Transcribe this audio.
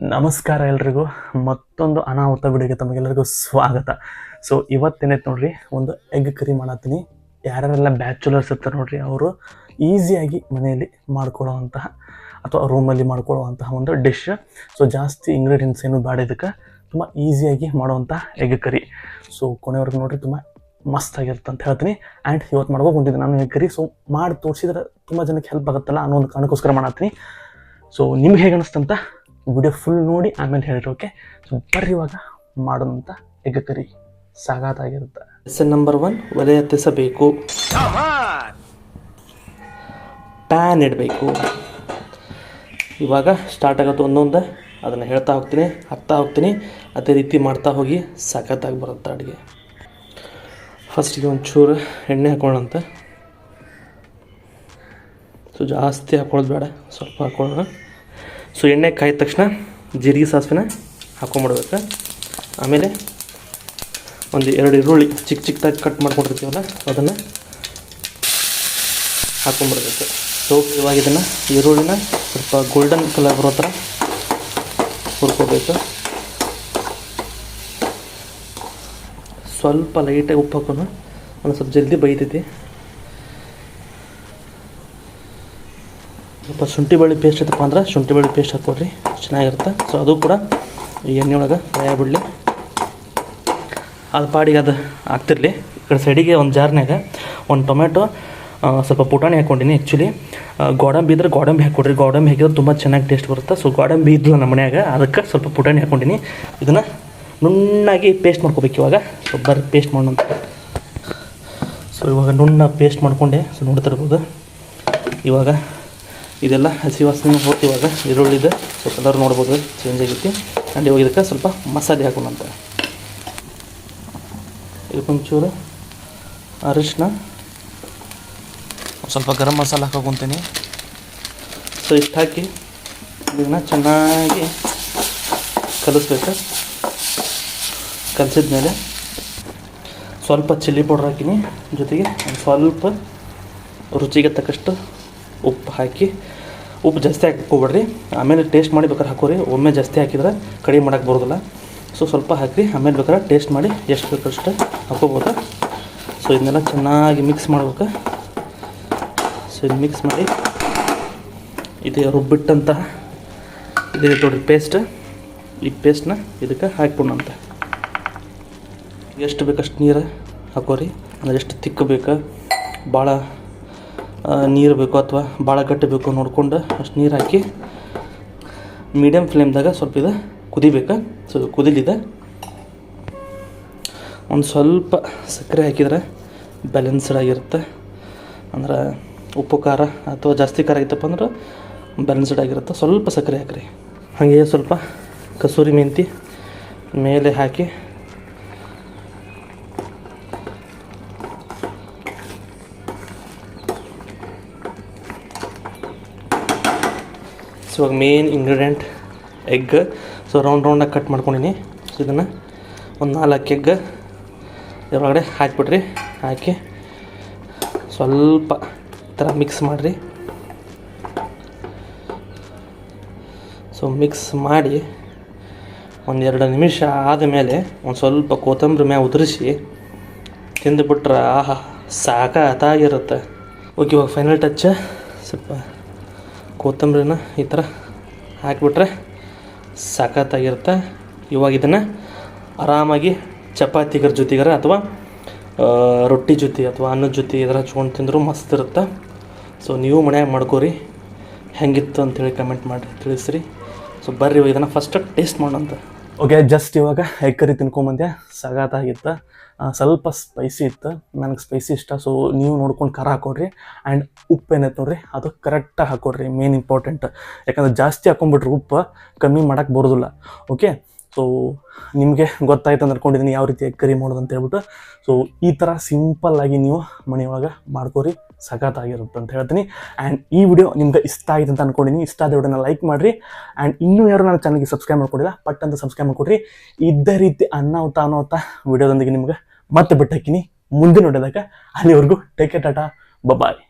ನಮಸ್ಕಾರ ಎಲ್ರಿಗೂ. ಮತ್ತೊಂದು ಅನಾಹುತ ವಿಡಿಯೋಗೆ ತಮಗೆಲ್ಲರಿಗೂ ಸ್ವಾಗತ. ಸೊ ಇವತ್ತೇನೈತೆ ನೋಡ್ರಿ, ಒಂದು ಎಗ್ ಕರಿ ಮಾಡತ್ತೀನಿ. ಯಾರ್ಯಾರೆಲ್ಲ ಬ್ಯಾಚುಲರ್ಸ್ ಇರ್ತಾರೆ ನೋಡ್ರಿ, ಅವರು ಈಸಿಯಾಗಿ ಮನೆಯಲ್ಲಿ ಮಾಡ್ಕೊಳ್ಳೋವಂತಹ ಅಥವಾ ರೂಮಲ್ಲಿ ಮಾಡ್ಕೊಳ್ಳುವಂತಹ ಒಂದು ಡಿಶ್ ಸೊ ಜಾಸ್ತಿ ಇಂಗ್ರೀಡಿಯೆಂಟ್ಸ್ ಏನು ಬೇಡ ಇದಕ್ಕೆ. ತುಂಬ ಈಸಿಯಾಗಿ ಮಾಡುವಂಥ ಎಗ್ ಕರಿ ಸೊ ಕೊನೆವರೆಗೂ ನೋಡ್ರಿ, ತುಂಬ ಮಸ್ತ್ ಆಗಿರುತ್ತೆ ಅಂತ ಹೇಳ್ತೀನಿ. ಆ್ಯಂಡ್ ಇವತ್ತು ಮಾಡ್ಬೇಕು ಹೊಂಟಿದ್ದೆ ನಾನು ಎಗ್ ಕರಿ ಸೊ ಮಾಡಿ ತೋರಿಸಿದ್ರೆ ತುಂಬ ಜನಕ್ಕೆ ಹೆಲ್ಪ್ ಆಗುತ್ತಲ್ಲ ಅನ್ನೋ ಒಂದು ಕಾರಣಕ್ಕೋಸ್ಕರ ಮಾಡತ್ತೀನಿ. ಸೊ ನಿಮ್ಗೆ ಹೇಗೆ ಅನಿಸ್ತಂತ ವಿಡಿಯೋ ಫುಲ್ ನೋಡಿ ಆಮೇಲೆ ಹೇಳಿರಿ ಓಕೆ ಸೊ ಬರ್ರಿ ಇವಾಗ ಮಾಡೋದಂತ ಎಗ್ ಕರಿ ಸಾಗಾತಾಗಿರುತ್ತೆ ಲೆಸನ್ ನಂಬರ್ ಒನ್ ಒಲೆ ಹತ್ತಿಸಬೇಕು ಪ್ಯಾನ್ ಇಡಬೇಕು. ಇವಾಗ ಸ್ಟಾರ್ಟ್ ಆಗುತ್ತೆ ಒಂದೊಂದು. ಅದನ್ನು ಹೇಳ್ತಾ ಹೋಗ್ತೀನಿ ಹತ್ತಾ ಹೋಗ್ತೀನಿ. ಅದೇ ರೀತಿ ಮಾಡ್ತಾ ಹೋಗಿ ಸಖತ್ತಾಗಿ ಬರುತ್ತೆ ಅಡುಗೆ. ಫಸ್ಟಿಗೆ ಒಂಚೂರು ಎಣ್ಣೆ ಹಾಕೊಳ್ಳೋಂತ ಸೊ ಜಾಸ್ತಿ ಹಾಕೊಳ್ಳೋದು ಬೇಡ, ಸ್ವಲ್ಪ ಹಾಕೊಳ್ಳೋಣ. ಸೊ ಎಣ್ಣೆ ಕಾಯ್ದ ತಕ್ಷಣ ಜೀರಿಗೆ ಸಾಸಿವೆನ ಹಾಕೊಂಬಿಡ್ಬೇಕು. ಆಮೇಲೆ ಒಂದು ಎರಡು ಈರುಳ್ಳಿ ಚಿಕ್ಕ ಚಿಕ್ಕದಾಗಿ ಕಟ್ ಮಾಡ್ಕೊಂಡಿರ್ತೀವಲ್ಲ, ಅದನ್ನು ಹಾಕೊಂಬಿಡ್ಬೇಕು. ಸೊ ಇವಾಗ ಇದನ್ನು ಈರುಳ್ಳಿನ ಸ್ವಲ್ಪ ಗೋಲ್ಡನ್ ಕಲರ್ ಬರೋ ಥರ ಹುರ್ಕೋಬೇಕು. ಸ್ವಲ್ಪ ಲೈಟಾಗಿ ಉಪ್ಪು ಹಾಕೋಣ ಒಂದು ಸ್ವಲ್ಪ ಜಲ್ದಿ ಬೈತೈತಿ ಸ್ವಲ್ಪ ಶುಂಠಿ ಬೆಳ್ಳಿ ಪೇಸ್ಟ್ ಐತಪ್ಪ ಅಂದ್ರೆ ಶುಂಠಿ ಬೆಳ್ಳಿ ಪೇಸ್ಟ್ ಹಾಕ್ಕೊಡ್ರಿ, ಚೆನ್ನಾಗಿರುತ್ತೆ. ಸೊ ಅದು ಕೂಡ ಎಣ್ಣೆ ಒಳಗೆ ಬಿಡಲಿ. ಅದು ಪಾಡಿಗೆ ಅದು ಆಗ್ತಿರಲಿ. ಈ ಕಡೆ ಸೈಡಿಗೆ ಒಂದು ಜಾರ್ನಾಗ ಒಂದು ಟೊಮೆಟೊ ಸ್ವಲ್ಪ ಪುಟಾಣಿ ಹಾಕ್ಕೊಂಡಿನಿ ಆ್ಯಕ್ಚುಲಿ ಗೋಡಂಬಿ ಇದ್ರೆ ಗೋಡಂಬಿ ಹಾಕ್ಕೊಡ್ರಿ. ಗೋಡಂಬಿ ಹಾಕಿದ್ರೆ ತುಂಬ ಚೆನ್ನಾಗಿ ಟೇಸ್ಟ್ ಬರುತ್ತೆ. ಸೊ ಗೋಡಂಬಿ ಇದ್ದಿಲ್ಲ ನಮ್ಮ ಮನ್ಯಾಗ. ಅದಕ್ಕೆ ಸ್ವಲ್ಪ ಪುಟಾಣಿ ಹಾಕ್ಕೊಂಡಿನಿ. ಇದನ್ನು ನುಣ್ಣಾಗಿ ಪೇಸ್ಟ್ ಮಾಡ್ಕೋಬೇಕು ಇವಾಗ. ಸೊ ಬರ್ರಿ ಪೇಸ್ಟ್ ಮಾಡೋಣ ಸೊ ಇವಾಗ ನುಣ್ಣ ಪೇಸ್ಟ್ ಮಾಡ್ಕೊಂಡೆ. ಸೊ ನೋಡ್ತಿರ್ಬೋದು ಇವಾಗ ಇದೆಲ್ಲ ಹಸಿ ವಾಸನೆ ಹೋಗ್ತಿ ಇವಾಗ. ಈರುಳ್ಳಿದು. ಸೊ ಕಲರ್ ನೋಡ್ಬೋದು ಚೇಂಜ್ ಆಗೈತಿ ಆ್ಯಂಡ್ ಇವಾಗ ಇದಕ್ಕೆ ಸ್ವಲ್ಪ ಮಸಾಲೆ ಹಾಕೋಣಂತ. ಇದಕ್ಕೊಂಚೂರು ಅರಿಶಿನ ಸ್ವಲ್ಪ ಗರಂ ಮಸಾಲ ಹಾಕೋಕೊಂತೀನಿ. ಸೊ ಇಷ್ಟು ಹಾಕಿ ಇದನ್ನ ಚೆನ್ನಾಗಿ ಕಲಿಸ್ಬೇಕು. ಕಲಿಸಿದ್ಮೇಲೆ ಸ್ವಲ್ಪ ಚಿಲ್ಲಿ ಪೌಡ್ರ್ ಹಾಕಿನಿ. ಜೊತೆಗೆ ಸ್ವಲ್ಪ ರುಚಿಗೆ ತಕ್ಕಷ್ಟು ಉಪ್ಪು ಹಾಕಿ, ಉಪ್ಪು ಜಾಸ್ತಿ ಹಾಕೋಬೇಡ್ರಿ ಆಮೇಲೆ ಟೇಸ್ಟ್ ಮಾಡಿ ಬೇಕಾದ್ರೆ ಹಾಕೋರಿ. ಒಮ್ಮೆ ಜಾಸ್ತಿ ಹಾಕಿದ್ರೆ ಕಡಿಮೆ ಮಾಡೋಕ್ಕೆ ಬರೋದಿಲ್ಲ. ಸೊ ಸ್ವಲ್ಪ ಹಾಕಿರಿ. ಆಮೇಲೆ ಬೇಕಾದ್ರೆ ಟೇಸ್ಟ್ ಮಾಡಿ ಎಷ್ಟು ಬೇಕಷ್ಟು ಹಾಕೋಬೋದು ಸೊ ಇದನ್ನೆಲ್ಲ ಚೆನ್ನಾಗಿ ಮಿಕ್ಸ್ ಮಾಡ್ಬೇಕು. ಸೊ ಇದು ಮಿಕ್ಸ್ ಮಾಡಿ ಇದು ರುಬ್ಬಿಟ್ಟಂತಹ ಇದೇ ನೋಡ್ರಿ ಪೇಸ್ಟ್ ಈ ಪೇಸ್ಟ್ನ ಇದಕ್ಕೆ ಹಾಕ್ಬಿಡೋಣಂತೆ. ಎಷ್ಟು ಬೇಕಷ್ಟು ನೀರು ಹಾಕೋರಿ. ಅಂದರೆ ಎಷ್ಟು ತಿಕ್ಕ ಬೇಕು. ಭಾಳ ನೀರು ಬೇಕು ಅಥವಾ ಭಾಳ ಗಟ್ಟಿ ಬೇಕು ನೋಡಿಕೊಂಡು ಅಷ್ಟು ನೀರು ಹಾಕಿ ಮೀಡಿಯಮ್ ಫ್ಲೇಮ್ದಾಗ ಸ್ವಲ್ಪ ಇದು ಕುದಿಬೇಕು. ಸೊ ಕುದಿಲಿದೆ. ಒಂದು ಸ್ವಲ್ಪ ಸಕ್ಕರೆ ಹಾಕಿದ್ರೆ ಬ್ಯಾಲೆನ್ಸ್ಡ್ ಆಗಿರುತ್ತೆ. ಅಂದ್ರೆ ಉಪ್ಪು, ಖಾರ ಅಥವಾ ಜಾಸ್ತಿ ಖಾರ ಆಗಿತ್ತಪ್ಪ ಅಂದ್ರೆ ಬ್ಯಾಲೆನ್ಸ್ಡ್ ಆಗಿರುತ್ತೆ. ಸ್ವಲ್ಪ ಸಕ್ಕರೆ ಹಾಕ್ರಿ. ಹಾಗೆ ಸ್ವಲ್ಪ ಕಸೂರಿ ಮೆಂತಿ ಮೇಲೆ ಹಾಕಿ ಸೊ ಇವಾಗ main ingredient egg so round ರೌಂಡಾಗಿ cut ಮಾಡ್ಕೊಂಡಿನಿ. ಸೊ ಇದನ್ನು ಒಂದು ನಾಲ್ಕು ಎಗ್ ಇದರೊಳಗಡೆ ಹಾಕಿಬಿಡ್ರಿ. ಹಾಕಿ ಸ್ವಲ್ಪ ಥರ ಮಿಕ್ಸ್ ಮಾಡಿರಿ. ಸೊ ಮಿಕ್ಸ್ ಮಾಡಿ ಒಂದೆರಡು ನಿಮಿಷ ಆದಮೇಲೆ ಒಂದು ಸ್ವಲ್ಪ ಕೊತ್ತಂಬರಿ ಮ್ಯಾಗ ಉದುರಿಸಿ ತಿಂದುಬಿಟ್ರೆ ಆಹಾ ಸಾಕಾಗಿರುತ್ತೆ ಓಕೆ ಇವಾಗ ಫೈನಲ್ ಟಚ್ ಸ್ವಲ್ಪ ಕೊತ್ತಂಬರಿನ ಈ ಥರ ಹಾಕಿಬಿಟ್ರೆ ಸಖತ್ತಾಗಿರುತ್ತೆ. ಇವಾಗ ಇದನ್ನು ಆರಾಮಾಗಿ ಚಪಾತಿಗರ ಜೊತೆಗಾರ ಅಥವಾ ರೊಟ್ಟಿ ಜೊತೆ ಅಥವಾ ಅನ್ನದ ಜೊತೆ ಇದರ ಹಚ್ಕೊಂಡು ತಿಂದರೂ ಮಸ್ತ್ ಇರುತ್ತೆ. ಸೊ ನೀವು ಮನ್ಯಾಗ ಮಾಡ್ಕೋರಿ. ಹೆಂಗಿತ್ತು ಅಂತೇಳಿ ಕಮೆಂಟ್ ಮಾಡಿ, ತಿಳಿಸ್ರಿ. ಸೊ ಬರ್ರಿ ಇವಾಗ ಇದನ್ನು ಫಸ್ಟ್ ಟೇಸ್ಟ್ ಮಾಡೋಂತ ಓಕೆ ಜಸ್ಟ್ ಇವಾಗ ಎಗ್ ಕರಿ ತಿನ್ಕೊಂಬಂದೆ. ಸಗಾತಾಗಿತ್ತು ಸ್ವಲ್ಪ ಸ್ಪೈಸಿ ಇತ್ತು, ನನಗೆ ಸ್ಪೈಸಿ ಇಷ್ಟ ಸೊ ನೀವು ನೋಡ್ಕೊಂಡು ಖಾರ ಹಾಕೊಡ್ರಿ. ಆ್ಯಂಡ್ ಉಪ್ಪು ಏನೈತೆ ನೋಡ್ರಿ ಅದು ಕರೆಕ್ಟಾಗಿ ಹಾಕೊಡ್ರಿ ಮೇನ್ ಇಂಪಾರ್ಟೆಂಟ್ ಯಾಕಂದ್ರೆ ಜಾಸ್ತಿ ಹಾಕೊಂಡ್ಬಿಟ್ರೆ ಉಪ್ಪು ಕಮ್ಮಿ ಮಾಡೋಕ್ಕೆ ಬರೋದಿಲ್ಲ ಓಕೆ ಸೊ ನಿಮಗೆ ಗೊತ್ತಾಯ್ತು ಅಂತ ಅನ್ಕೊಂಡಿದ್ದೀನಿ ಯಾವ ರೀತಿ ಕರಿ ಮಾಡೋದು ಅಂತ ಹೇಳ್ಬಿಟ್ಟು. ಸೊ ಈ ಥರ ಸಿಂಪಲ್ಲಾಗಿ ನೀವು ಮನೆಯೊಳಗೆ ಮಾಡ್ಕೋರಿ ಸಖತ್ತಾಗಿರುತ್ತೆ ಅಂತ ಹೇಳ್ತೀನಿ. ಆ್ಯಂಡ್ ಈ ವಿಡಿಯೋ ನಿಮ್ಗೆ ಇಷ್ಟ ಆಗಿದೆ ಅಂತ ಅನ್ಕೊಂಡೀನಿ ಇಷ್ಟ ಆದ ವಿಡಿಯೋನ ಲೈಕ್ ಮಾಡಿರಿ. ಆ್ಯಂಡ್ ಇನ್ನೂ ಯಾರು ನನ್ನ ಚಾನಲ್ಗೆ ಸಬ್ಸ್ಕ್ರೈಬ್ ಮಾಡ್ಕೊಂಡಿಲ್ಲ, ಪಟ್ ಅಂತ ಸಬ್ಸ್ಕ್ರೈಬ್ ಮಾಡ್ಕೊಡ್ರಿ. ಇದೇ ರೀತಿ ಅನ್ನಾವ್ತಾ ಅನ್ನೋತಾ ವಿಡಿಯೋದೊಂದಿಗೆ ನಿಮ್ಗೆ ಮತ್ತೆ ಬಿಟ್ಟಾಕಿನಿ. ಮುಂದೆ ನೋಡಿದಾಗ ಅಲ್ಲಿವರೆಗೂ ಟೇಕ್ ಟಾಟಾ. ಬಾಯ್